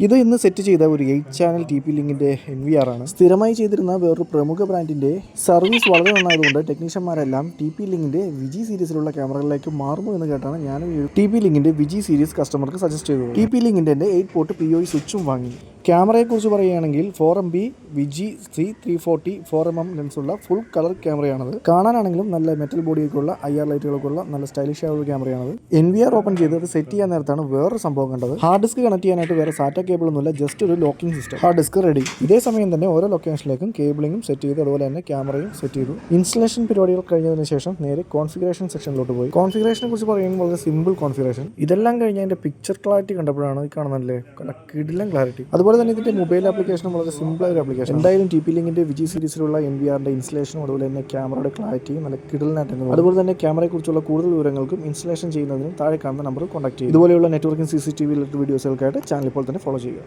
ഇത് ഇന്ന് സെറ്റ് ചെയ്ത ഒരു എയ്റ്റ് ചാനൽ ടി പി ലിങ്കിന്റെ എൻ വി ആർ ആണ്. സ്ഥിരമായി ചെയ്തിരുന്ന വേറൊരു പ്രമുഖ ബ്രാൻഡിന്റെ സർവീസ് വളരെ നന്നായതുകൊണ്ട് ടെക്നീഷ്യന്മാരെല്ലാം ടി പി ലിങ്കിന്റെ വിജി സീരീസിലുള്ള ക്യാമറകളിലേക്ക് മാറുന്നു എന്ന് കേട്ടാണ് ഞാൻ ടി പി ലിങ്കിന്റെ വിജി സീരീസ് കസ്റ്റമർക്ക് സജസ്റ്റ് ചെയ്തത്. ടി പി ലിങ്കിന്റെ എയ്റ്റ് പോർട്ട് പി ഒ സ്വിച്ചും വാങ്ങി. ക്യാമറയെക്കുറിച്ച് പറയുകയാണെങ്കിൽ four M B VIGI C three forty four M M ലെൻസുള്ള full colour ക്യാമറയാണത്. കാണാനാണെങ്കിലും നല്ല മെറ്റൽ ബോഡിയൊക്കെ ഉള്ള ഐ ആർ ലൈറ്റുകളൊക്കെ ഉള്ള നല്ല സ്റ്റൈലിഷ് ആയ ഒരു ക്യാമറയാണത്. എൻ വി ആർ ഓപ്പൺ ചെയ്ത് അത് സെറ്റ് ചെയ്യാൻ നേരത്താണ് വേറൊരു സംഭവം കണ്ടത്. ഹാർഡ് ഡിസ്ക് കണക്ട് ചെയ്യാനായിട്ട് വേറെ സാറ്റ കേബിൾ ഒന്നുമില്ല ജസ്റ്റ് ഒരു locking system hard disk ready ഇതേ സമയം തന്നെ ഓരോ ലൊക്കേഷനിലേക്കും കേബിളിംഗും സെറ്റ് ചെയ്തു അതുപോലെ തന്നെ ക്യാമറയും സെറ്റ് ചെയ്തു. ഇൻസ്റ്റലേഷൻ പരിപാടികൾ കഴിഞ്ഞതിന് ശേഷം നേരെ കോൺഫിഗറേഷൻ സെക്ഷനിലോട്ട് പോയി. കോൺഫിഗറേഷനെ കുറിച്ച് പറയുമ്പോൾ വളരെ സിമ്പിൾ കോൺഫിഗറേഷൻ ഇതെല്ലാം കഴിഞ്ഞ അതിന്റെ പിക്ചർ ക്ലാരിറ്റി കണ്ടപ്പോഴാണ് ഈ കാണുന്നല്ലേ നല്ല കിടിലം ക്ലാരിറ്റി അതുപോലെ തന്നെ ഇതിന്റെ മൊബൈൽ ആപ്ലിക്കേഷൻ വളരെ സിമ്പിൾ ആയ ഒരു ആപ്ലിക്കേഷൻ എന്തായാലും ടി പി ലിങ്കിന്റെ വിജി സീരീസിലുള്ള എൻ വി ആറിന്റെ ഇൻസ്റ്റലേഷനും അതുപോലെ തന്നെ ക്യാമറയുടെ ക്ലാരിറ്റിയും നല്ല കിടലിനായിട്ട് അതുപോലെ തന്നെ ക്യാമറയെക്കുറിച്ചുള്ള കൂടുതൽ വിവരങ്ങൾക്കും ഇൻസ്റ്റലേഷൻ ചെയ്യുന്നതിനും താഴെ കാണുന്ന നമ്പർ കോൺടാക്ട് ചെയ്യും ഇതുപോലെയുള്ള networking C C T V വീഡിയോസുകൾക്കായിട്ട് channel ഇപ്പോൾ തന്നെ ഫോളോ ചെയ്യുക.